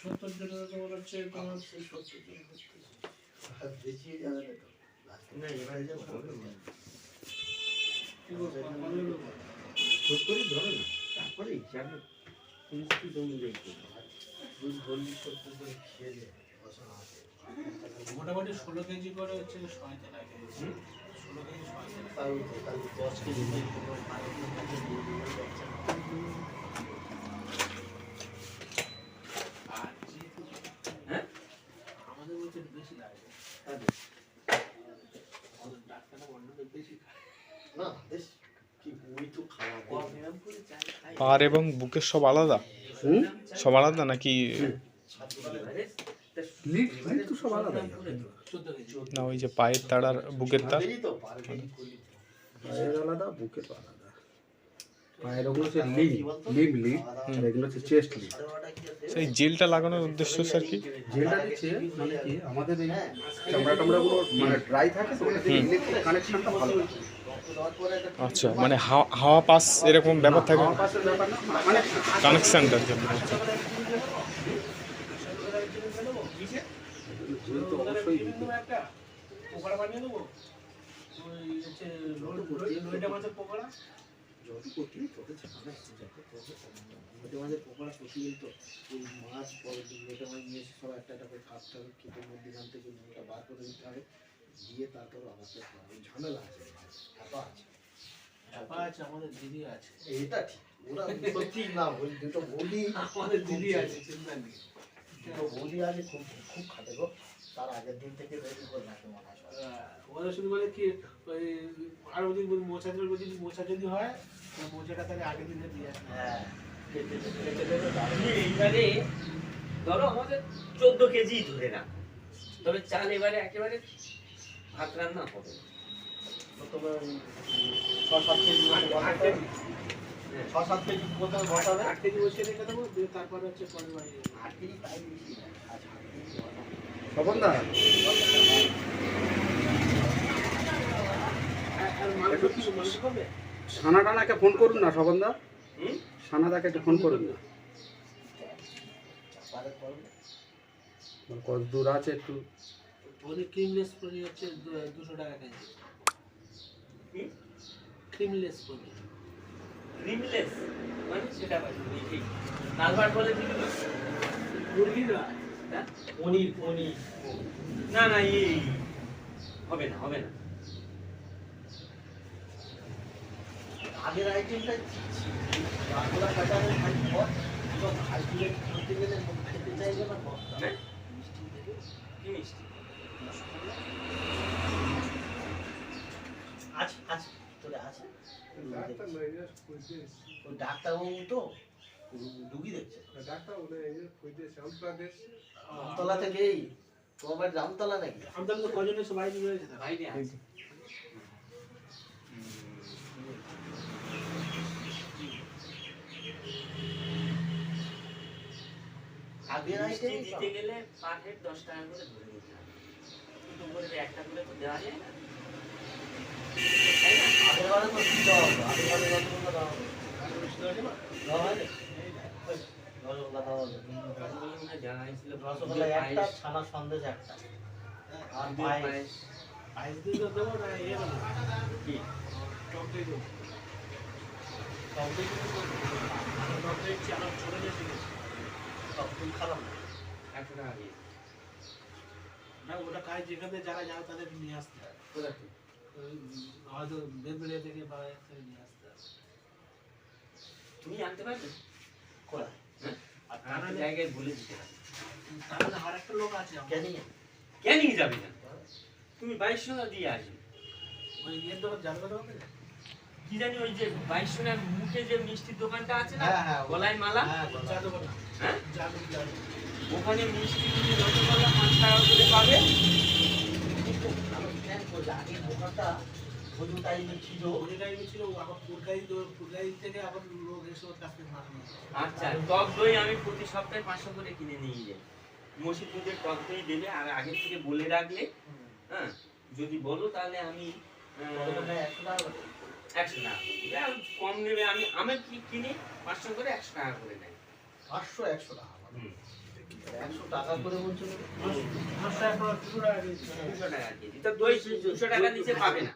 সত্তর জনের তোমার হচ্ছে তোমার সেই সত্তর জন দেখিয়ে যাবে না তো। না, এবারে যা হবে না। কি করব, সত্তরই ধরো না তারপরে হিসাবে পরিস্থিতি অনুযায়ী করবে। সত্তর জন খেয়ে। মোটামুটি ষোলো কেজি করে হচ্ছে? ষোলো কেজি তাহলে দশ কেজি দিয়ে কোনো মানুষের কাছে দিয়ে দিলে যাচ্ছে না। আর যেহেতু হ্যাঁ? আমাদের বলতে বেশি লাগে তাহলে আমাদের ডাক্তাররা অন্যদের বেশি খায় না, বেশ, কি ওই তো খাওয়া কম দেয়। এরম করে চাই খাই। পার এবং বুকের সব আলাদা? সব আলাদা নাকি? না ওই যে পায়ের তার আর বুকের তার। পায়ের আলাদা বুকের আলাদা। পায়ের ওগুলো হচ্ছে লিম লিম লিড আর এগুলো হচ্ছে চেস্ট লিড সেই জেলটা লাগানোর উদ্দেশ্য স্যার কি? জেলটা দিচ্ছে মানে কি আমাদের এই চামড়া টামড়াগুলো মানে ড্রাই থাকে তো ওটা ইলেকট্রিক কানেকশনটা ভালো আচ্ছা মানে হাওয়া হাওয়া পাস এরকম ব্যাপার থাকে? কানেকশনটার জন্য অবশ্যই লইটা মাছের পকোড়া যত ঝামেলা। মোটে মাঝে পকোড়া প্রতিদিন তো ওই মাছ পরের দিন মোটে নিয়ে সব একটা একটা করে কাটতে হবে ওটা বার করে দিতে হবে দিয়ে তারপর হবে। ঝামেলা আছে হ্যাপা আছে চাপা আছে আমাদের দিদি আছে এটা ঠিক ওরা সত্যি না ওই দুটো বৌদি আমাদের দিদি আছে চিন্তা নেই বৌদি আছে, খুব খুব খাটে গো তার আগের দিন থেকে রেডি করে রাখে মনে হয় ওদের শুধু বলে কি ওই আরও মোছা দিলে যদি মোছা যদি হয় মোচাটা তাহলে আগের দিনে দিয়ে আসবে হ্যাঁ এইবারে ধরো আমাদের চোদ্দ কেজি ধরে না তবে চাল এবারে একেবারে ভাত রান্না হবে। প্রথমে ছ সাত কেজি মতো ছ সাত কেজি প্রথমে বসাবে। আট কেজি বসিয়ে রেখে দেবো দিয়ে তারপরে হচ্ছে পরে আট কেজি তাই বেশি। আচ্ছা, মাংস হবে সানা টানাকে ফোন করুন না স্বপনদা হুম? সানাদাকে একটু ফোন করুন না। মানে কত দূর আছে একটু। ক্রিমলেস পনির হচ্ছে দু- দুশো টাকা কেজি? ক্রিমলেস পনির রিমলেস মানে সেটা পাচ্ছি বলে মুরগি না? পনির পনির। না না এই হবে না হবে না। আগের আইটেমটা রাগুলা খালি এবং গেলে খেতে চাইবে না পর? কি মিষ্টি? আছে আছে তোরে আছে। ডাক্তারবাবু তো? রুগী দেখছে। জামতলা থেকেই তোমার জামতলা নাকি? আমাদের তো কজনের সবাই রয়েছে? দিতে গেলে পার হেড দশ টাকা করে ধরে নিতে হবে। একটা করে তো দেওয়া যায় না। না আগের বারে তো দিতে হবে আগের বারে রসগোল্লা দেওয়া হবে দেওয়া হয়নি? ওই, রসগোল্লা দেওয়া হবে রসগোল্লা মনে হয় রসগোল্লা একটা ছানা সন্দেশ একটা। আর পায়েস। পায়েস। পায়েস দিয়ে দেবো না ইয়ে দেবো। কি? দেবো। ছোটো যেতে খারাপ একশো টাকা দিয়ে। না ওটা কাজ যেখানে যারা যায় তাদের নিয়ে আসতে হয়। হয়তো বেলবেড়িয়া থেকে বা নিয়ে আসতে হবে তুমি আনতে পারবে? কোথায়? একটা জায়গায় বলে দিতে হবে। তাহলে আর একটা লোক আছে ক্যানিং এ? কেন নিয়ে যাবে না তুমি বাইশশো দিয়ে আসবে। ওই ইয়ের দোকান জানবে না কি জানি ওই যে বাইশশো টাকার মুখে যে মিষ্টির দোকানটা আছে না? গলায় মালা? বলো। চা দেবো না জানবে জানবে ওখানে মিষ্টি তুমি রসগোল্লা পাঁচ টাকা করে পাবে। কিন্তু আমি plan করছি, আগের দোকানটা হলুদ টাইপের ছিল পুরগাই ছিল আবার পুরগাই পুরগাই থেকে আবার লোক এসে ওর কাছ থেকে মাছ নিয়ে যায়। আচ্ছা টক দই আমি প্রতি সপ্তাহে পাঁচশো করে কিনে নিয়ে যাই। মসির দুধের টক দই দেবে আর আগের থেকে বলে রাখলে হ্যাঁ যদি বলো তাহলে আমি? একশো টাকা কম নেবে আমি আমি কি কিনি? পাঁচশো করে একশো টাকা করে নেয় পাঁচশো একশো টাকা। একশো টাকা করে বলছিল দশ টাকা দুশো টাকা কেজি দুশো টাকা কেজি তো দই দুশো টাকা নিচে পাবে না।